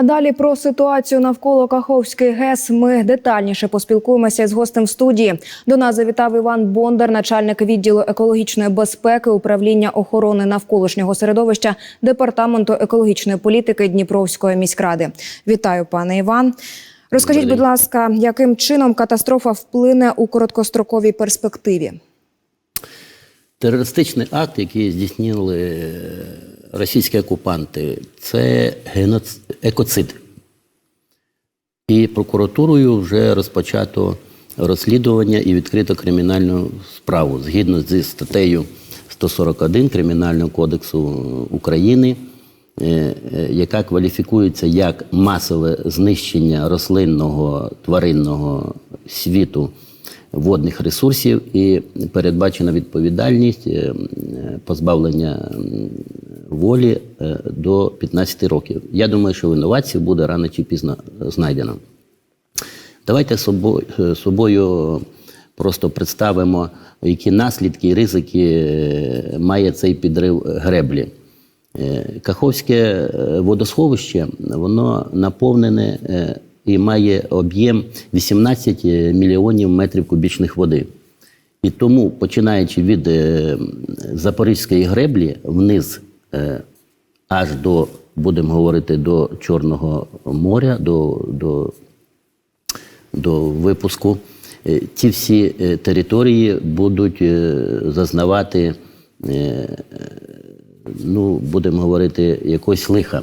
А далі про ситуацію навколо Каховської ГЕС ми детальніше поспілкуємося з гостем студії. До нас завітав Іван Бондар, начальник відділу екологічної безпеки управління охорони навколишнього середовища департаменту екологічної політики Дніпровської міськради. Вітаю, пане Іван. Розкажіть, будь ласка, яким чином катастрофа вплине у короткостроковій перспективі? Терористичний акт, який здійснили е, російські окупанти, це геноц... екоцид. І прокуратурою вже розпочато розслідування і відкрито кримінальну справу згідно зі статтею 141 Кримінального кодексу України, е, е, яка кваліфікується як масове знищення рослинного тваринного світу водних ресурсів і передбачена відповідальність е, позбавлення волі е, до 15 років. Я думаю, що винуватців буде рано чи пізно знайдено. Давайте собою, собою просто представимо, які наслідки і ризики е, має цей підрив греблі. Е, Каховське е, водосховище воно наповнене е, і має об'єм 18 мільйонів метрів кубічних води. І тому, починаючи від е, Запорізької греблі вниз е, аж до, будемо говорити, до Чорного моря, до, до до випуску. Е, Ті всі е, території будуть е, зазнавати, е, ну, будемо говорити, якогось лиха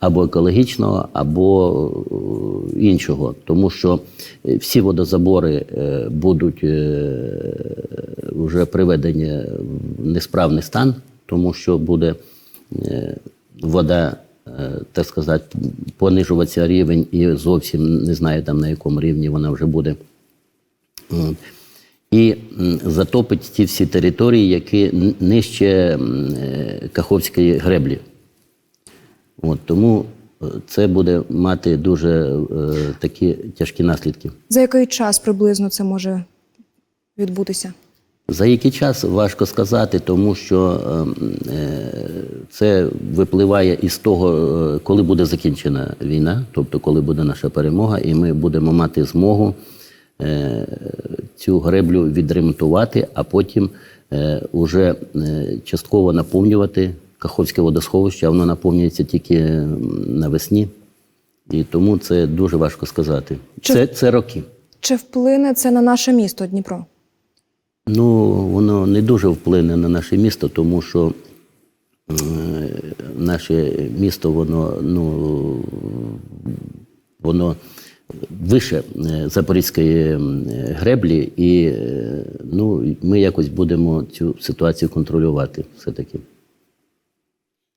або екологічного, або е, іншого. Тому що е, всі водозабори е, будуть е, вже приведені в несправний стан, тому що буде е, вода е, так сказати, понижуватися рівень і зовсім не знаю там на якому рівні вона вже буде. І затопить ті всі території, які нижче е, Каховської греблі. От, тому е, це буде мати дуже е, такі тяжкі наслідки. За який час приблизно це може відбутися? За який час важко сказати, тому що ем, е, це випливає із того, е, коли буде закінчена війна, тобто коли буде наша перемога, і ми будемо мати змогу е, цю греблю відремонтувати, а потім е, уже е, частково наповнювати Каховське водосховище, а воно наповнюється тільки навесні. І тому це дуже важко сказати. Чи- Це, це роки. Чи вплине це на наше місто Дніпро? Ну, воно не дуже вплине на наше місто, тому що е, наше місто, воно, ну, воно вище е, Запорізької греблі, і е, ну, ми якось будемо цю ситуацію контролювати все-таки.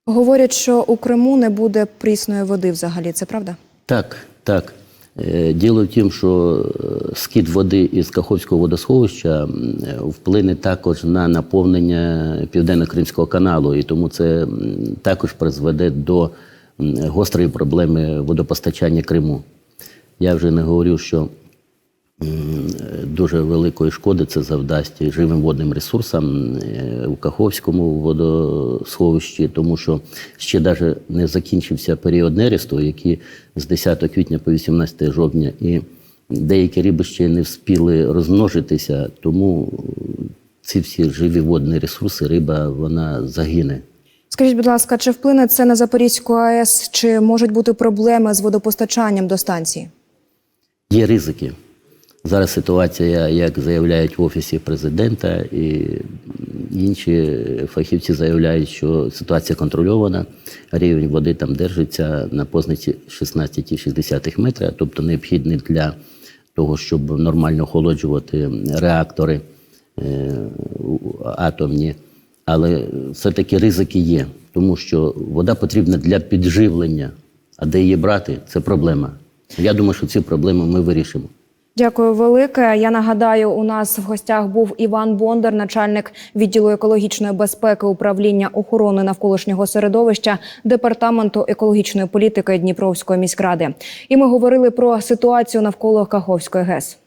Говорять, що у Криму не буде прісної води взагалі. Це правда? Так, так. Е, Діло в тім, що е, скид води із Каховського водосховища вплине також на наповнення Південно-Кримського каналу, і тому це також призведе до гострої проблеми водопостачання Криму. Я вже не говорю, що дуже великої шкоди це завдасть живим водним ресурсам е, у Каховському водосховищі, тому що ще навіть не закінчився період нересту, який з 10 квітня по 18 жовтня, і деякі риби ще не вспіли розмножитися, тому ці всі живі водні ресурси, риба вона загине. Скажіть, будь ласка, чи вплине це на Запорізьку АЕС, чи можуть бути проблеми з водопостачанням до станції? Є ризики. Зараз ситуація, як заявляють в офісі президента, і інші фахівці заявляють, що ситуація контрольована, рівень води там держиться на позначці 16,6 метра, тобто необхідний для того, щоб нормально охолоджувати реактори е, атомні. Але все-таки ризики є, тому що вода потрібна для підживлення, а де її брати це проблема. Я думаю, що цю проблему ми вирішимо. Дякую велике. Я нагадаю, у нас в гостях був Іван Бондар, начальник відділу екологічної безпеки управління охорони навколишнього середовища департаменту екологічної політики Дніпровської міськради. І ми говорили про ситуацію навколо Каховської ГЕС.